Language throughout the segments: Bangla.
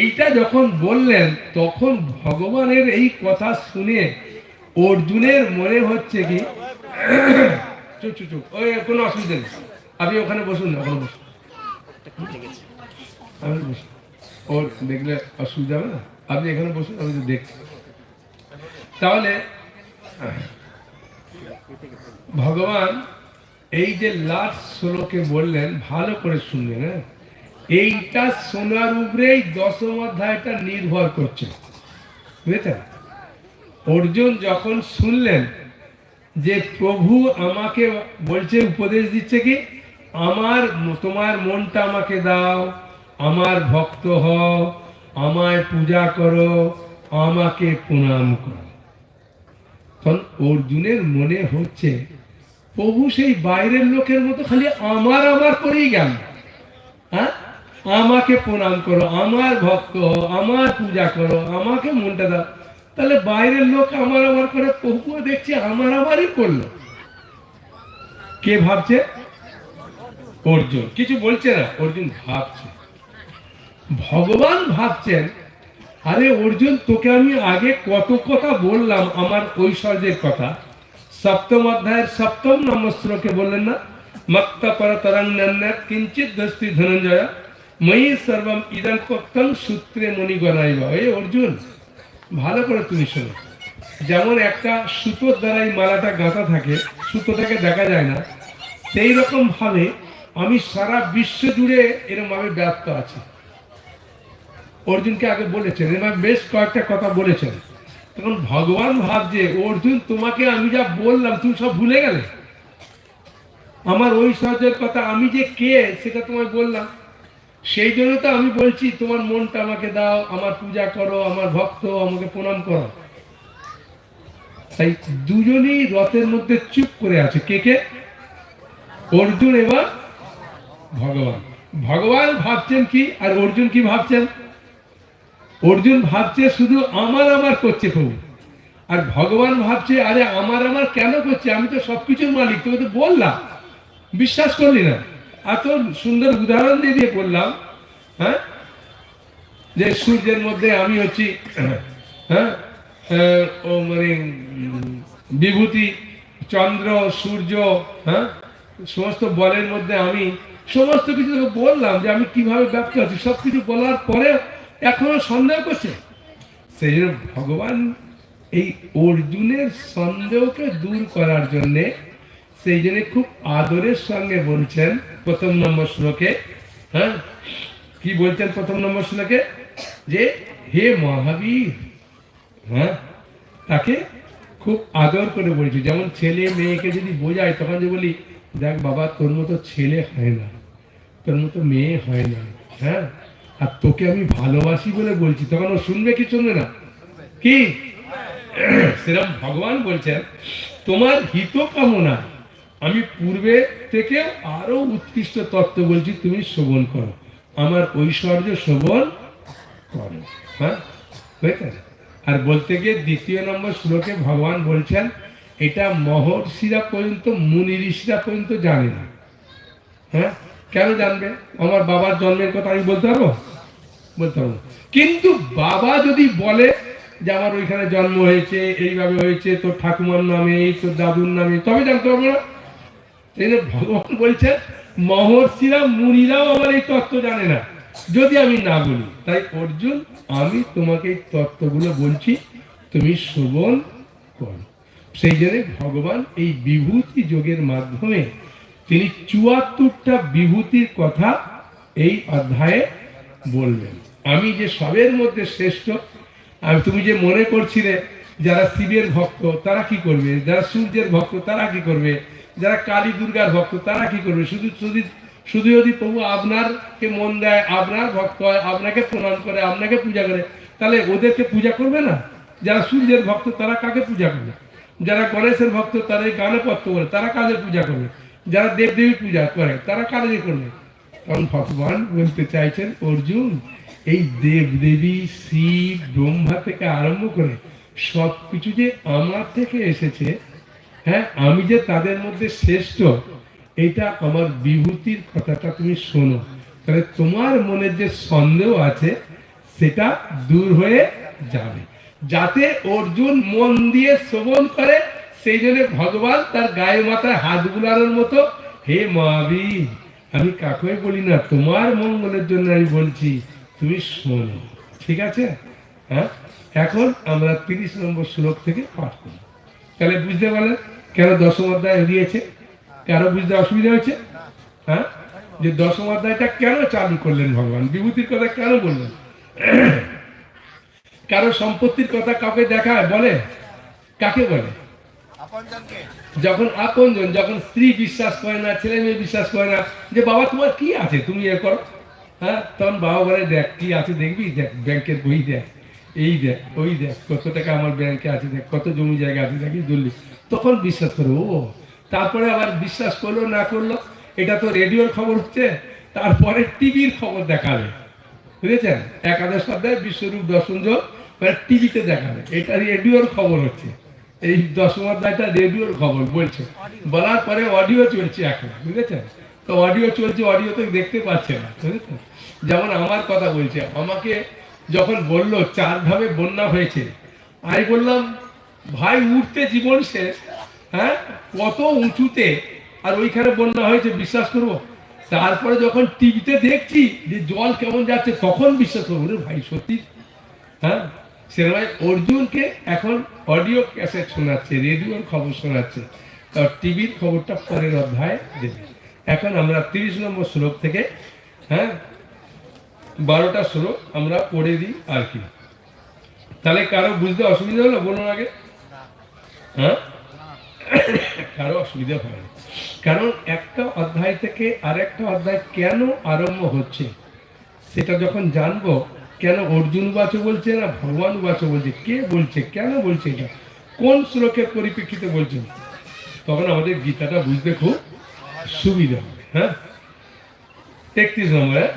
এইটা যখন বললেন, তখন ভগবানের এই কথা শুনে অর্জুনের মনে হচ্ছে কি, চুপ চুপ চুপ, ওই কোনো অসুবিধা নেই। আপনি ওখানে বসুন না, ওখানে বসুন। আমি ওর দেখলে অসুবিধা হবে না? আপনি এখানে বসুন, আমি তো দেখছি। তাহলে, ভগবান এই যে লাস্ট শ্লোকে বললেন, ভালো করে শুনবেন হ্যাঁ? এইটা শোনার উপরেই দশম অধ্যায়টা নির্ভর করছে। বুঝেছেন? অর্জুন যখন শুনলেন যে প্রভু আমাকে বলছে, উপদেশ দিচ্ছে কি? আমার তোমার মনটা আমাকে দাও, আমার ভক্ত হও, আমায় পূজা করো, আমাকে প্রণাম করো। তখন অর্জুনের মনে হচ্ছে, প্রভু সেই বাইরের লোকের মতো খালি আমার আমার করেই গেল। আমাকে প্রণাম করো, আমার ভক্ত আমার পূজা করো, আমাকে মনটা দাও। তাহলে বাইরের লোক আমার আমার করে প্রভুও দেখছি, আমার আমারই করল। কে ভাবছে? অর্জুন। কিছু বলছে না, অর্জুন ভাবছে। ভগবান ভাবছেন, আরে অর্জুন, তোকে আমি আগে কত কথা বললাম আমার ঐশ্বর্যের কথা। সপ্তম অধ্যায়ের সপ্তম নম্বর শ্লোকে বললেন না, মত্ত পরতরণ্য কিঞ্চিত দস্তি ধনঞ্জয়। ময়ী সর্বম ইদম কক্তম সূত্রে মণি গণাইব এই অর্জুন ভালো করে তুমি শোনো যেমন একটা সুতোর দ্বারাই মালাটা গাঁথা থাকে সুতোটাকে দেখা যায় না সেই রকম ভাবে আমি সারা বিশ্ব জুড়ে এরকম ভাবে ব্যস্ত আছি অর্জুনকে আগে বলেছেন এবার বেশ কয়েকটা কথা বলেছেন তখন ভগবান ভাবছে অর্জুন তোমাকে আমি যা বললাম তুমি সব ভুলে গেলে আমার ঐশ্বর্যের কথা আমি যে কে সেটা তোমায় বললাম সেই জন্য তো আমি বলছি, তোমার মনটা আমাকে দাও, আমার পূজা করো, আমার ভক্ত, আমাকে প্রণাম করো। তাই দুজনেই রথের মধ্যে চুপ করে আছে। কে কে? অর্জুন এবার ভগবান। ভগবান ভাবছেন কি আর অর্জুন কি ভাবছেন? অর্জুন ভাবছে শুধু আমার আমার করছে প্রভু। আর ভগবান ভাবছে, আরে আমার আমার কেন করছে? আমি তো সবকিছুর মালিক, তোকে তো বললাম। বিশ্বাস করলি না। এত সুন্দর উদাহরণ দিয়ে দিয়ে বললাম হ্যাঁ? যে সূর্যের মধ্যে আমি হচ্ছি হ্যাঁ? ও মানে বিভূতি, চন্দ্র, সূর্য হ্যাঁ? সমস্ত বলের মধ্যে আমি সমস্ত কিছু বললাম যে আমি কীভাবে ব্যক্ত আছি সব কিছু বলার পরে এখনও সন্দেহ করছে। সেই ভগবান এই অর্জুনের সন্দেহকে দূর করার জন্যে সেই জন্য খুব আদরের সঙ্গে বলছেন প্রথম নম্বর শ্লোকে হ্যাঁ? কি বলছেন প্রথম নম্বর শ্লোকে? যে হে মহাবীর হ্যাঁ? তাকে খুব আদর করে বলছি। যেমন ছেলে মেয়েকে যদি বোঝায়, তখন যে বলি, দেখ বাবা, তোর মতো ছেলে হয় না। তোর মতো মেয়ে হয় না। হ্যাঁ? আর তোকে আমি ভালোবাসি বলে বলছি। তখন ও শুনবে কি শুনবে না? কি? সেরকম ভগবান বলছেন, তোমার হিত কামনা আমি পূর্বে থেকে আরও উৎকৃষ্ট তত্ত্ব বলছি, তুমি শ্রবণ করো। আমার ঐশ্বর্য শ্রবণ করো। হ্যাঁ? হয়েছে আর বলতে গিয়ে দ্বিতীয় নম্বর শ্লোকে ভগবান বলছেন, এটা মহর্ষিরা পর্যন্ত, মুনি ঋষিরা পর্যন্ত জানে না। হ্যাঁ? কেন জানবে? আমার বাবার জন্মের কথা আমি বলতে পারব? বলতে পারব কিন্তু বাবা যদি বলে যে আমার ওইখানে জন্ম হয়েছে, এইভাবে হয়েছে, তোর ঠাকুমার নামে, তোর দাদুর নামে, তবে জানতে পারব না। জন্য ভগবান বলছে মহর্ষিরা, মুনিরাও আমার এই তত্ত্ব জানে না। যদি আমি না বলি, তাই অর্জুন, আমি তোমাকে এই তত্ত্বগুলো বলছি, তুমি শ্রবণ করো। সেই জন্য ভগবান এই বিভূতি যোগের মাধ্যমে তিনি চুয়াত্তরটা বিভূতির কথা এই অধ্যায়ে বলবেন আমি যে সবের মধ্যে শ্রেষ্ঠ আর তুমি যে মনে করছিলে যারা শিবের ভক্ত, তারা কি করবে? যারা সূর্যের ভক্ত, তারা কি করবে? যারা কালী দুর্গার ভক্ত, তারা কি করবে? শুধু শুধু শুধু যদি প্রভু আপনারকে মন দেয়, আপনার ভক্ত হয়, আপনাকে প্রণাম করে, আপনাকে পূজা করে, তাহলে ওদেরকে পূজা করবে না? যারা সূর্যের ভক্ত, তারা কাকে পূজা করবে? যারা গণেশের ভক্ত তাদের এই গানপত্র বলে তারা কাজে পূজা করবে? যারা দেবদেবী পূজা করে, তারা কাজে করবে? তখন ভগবান বলতে চাইছেন, অর্জুন, এই দেব দেবী শিব ব্রহ্মা থেকে আরম্ভ করে সব কিছু যে আমার থেকে এসেছে হ্যাঁ আমি যে তাদের মধ্যে শ্রেষ্ঠ, এটা আমার বিভূতির কথাটা তুমি শোনো। তাহলে তোমার মনে যে সন্দেহ আছে, সেটা দূর হয়ে যাবে। যাতে অর্জুন মন দিয়ে শ্রবণ করে, সেই জন্য ভগবান তার গায়ে মাথায় হাত বুলানোর মতো, হে মহাবীর, আমি কাকুই বলি না, তোমার মঙ্গলের জন্য আমি বলছি, তুমি শোনো। ঠিক আছে? হ্যাঁ? এখন আমরা তিরিশ নম্বর শ্লোক থেকে পাঠ করি তাহলে বুঝতে পারলেন কেন দশম অধ্যায় দিয়েছে? কারও বুঝতে অসুবিধা হয়েছে? হ্যাঁ? যে দশম অধ্যায়টা কেন চালু করলেন ভগবান? বিভূতির কথা কেন বললেন? কারও সম্পত্তির কথা কাউকে দেখায়? বলে? কাকে বলে? যখন আপনজন যখন স্ত্রী বিশ্বাস করে না ছেলে মেয়ে বিশ্বাস করে না যে বাবা তোমার কি আছে? তুমি এ করো। হ্যাঁ? তখন বাবা বলে দেখ কি আছে দেখবি? দেখ ব্যাংকের বই দেখ। এই দেখ, ওই দেখ, কত টাকা আমার ব্যাংকে আছে দেখ, কত জমি জায়গা আছে দেখি ধরলি তখন বিশ্বাস করে, ও, তারপরে আবার বিশ্বাস করল, না করল, এটা তো রেডিওর খবর হচ্ছে, তারপরে টিভির খবর দেখাবে। বুঝেছেন? একাদশ অধ্যায়, বিশ্বরূপ দর্শন মানে টিভিতে দেখাবে। এটা রেডিওর খবর হচ্ছে। এই দশম অধ্যায়টা রেডিওর খবর বলছে। বলার পরে অডিও চলছে এখন, বুঝেছেন? তো অডিও চলছে অডিও তো দেখতে পাচ্ছে না, বুঝেছেন? যেমন আমার কথা বলছে, আমাকে যখন বলল, চার ধামে বন্যা হয়েছে, আমি বললাম, ভাই, উঠতে জীবন শেষ হ্যাঁ? কত উঁচুতে, আর ওইখানে বন্যা হয়েছে, বিশ্বাস করব? তারপরে যখন টিভিতে দেখছি যে জল কেমন যাচ্ছে, তখন বিশ্বাস করব ভাই, সত্যি? হ্যাঁ? সেরকম অর্জুনকে এখন অডিও ক্যাসেট শোনাচ্ছে, রেডিওর খবর শোনাচ্ছে। আর টিভির খবরটা পরের অধ্যায় দেবে। এখন আমরা তিরিশ নম্বর শ্লোক থেকে হ্যাঁ? বারোটা শ্লোক আমরা পড়ে দিই আর কি। তাহলে কারও বুঝতে অসুবিধা হলো বলুন আগে? হ্যাঁ? কারও অসুবিধা হয় না। কারণ একটা অধ্যায় থেকে আরেকটা অধ্যায় কেন আরম্ভ হচ্ছে, সেটা যখন জানব, কেন অর্জুন বাচ বলছে না ভগবান বাচ বলছে, কে বলছে, কেন বলছে এটা, কোন শ্লোকের পরিপ্রেক্ষিতে বলছেন তখন আমাদের গীতাটা বুঝতে খুব সুবিধা হবে হ্যাঁ? একত্রিশ নম্বরে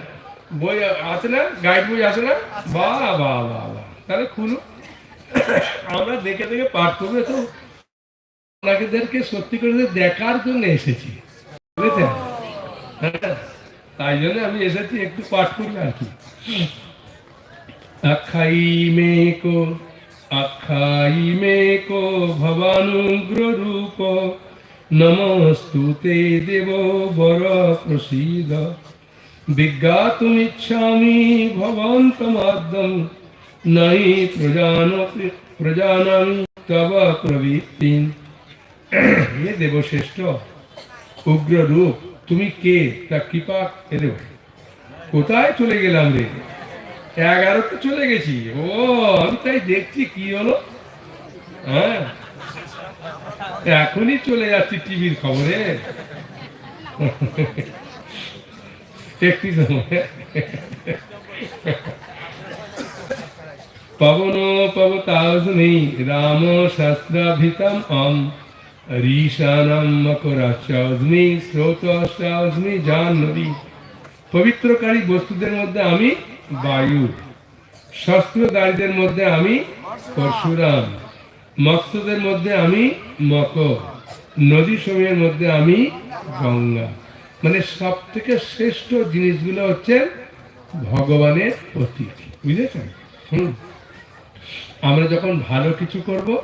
বই আছে না? গাইড বই আছে না? বা বা বা বা তাহলে আমরা দেখে দেখে পাঠ করবে। তো সত্যি করে দেখার জন্য এসেছি। বুঝেছেন? হ্যাঁ, তাই জন্য আমি এসেছি একটু পাঠ করি আর কি। আখাই মেকো আখাই মেকো ভবানুগ্র রূপ। নমস্তুতে দেব বর প্রসীদ বিজ্ঞাতুমিচ্ছামি ভবন্তমাদ্যম নাই প্রজান প্রজানামি তব প্রবৃত্তিন হে দেবশ্রেষ্ঠ উগ্র রূপ তুমি কে? তা কৃপা এলে কোথায় চলে গেলাম রে? এগারোতে চলে গেছি। ও, আমি তাই দেখছি, কি হলো? হ্যাঁ। এখনই চলে যাচ্ছি টিভির খবরে। পবন পবতাস্মি রাম শাস্ত্রাভিতম অম ঋষানাম মকরাচাস্মি স্রোতাস্মি জাহ্নবী পবিত্রকারী বস্তুদের মধ্যে আমি বায়ু। শস্ত্রধারীদের মধ্যে আমি পরশুরাম। মৎস্যদের মধ্যে আমি মকর। নদী সমূহের মধ্যে আমি গঙ্গা। মানে সব থেকে শ্রেষ্ঠ জিনিসগুলো হচ্ছে ভগবানের প্রতীক বুঝেছেন? হুম। আমরা যখন ভালো কিছু করব,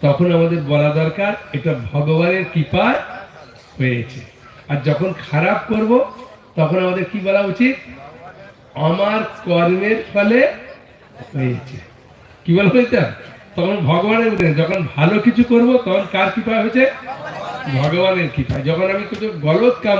তখন আমাদের বলা দরকার এটা ভগবানের কৃপায় হয়েছে। আর যখন খারাপ করব, তখন আমাদের কি বলা উচিত? আমার কর্মের ফলে হয়েছে। কি বলা হয়েছে? তখন ভগবানের যখন ভালো কিছু করব, তখন কার কৃপা হয়েছে? ভগবানের কৃপা যখন আমি কিছু গলত কাম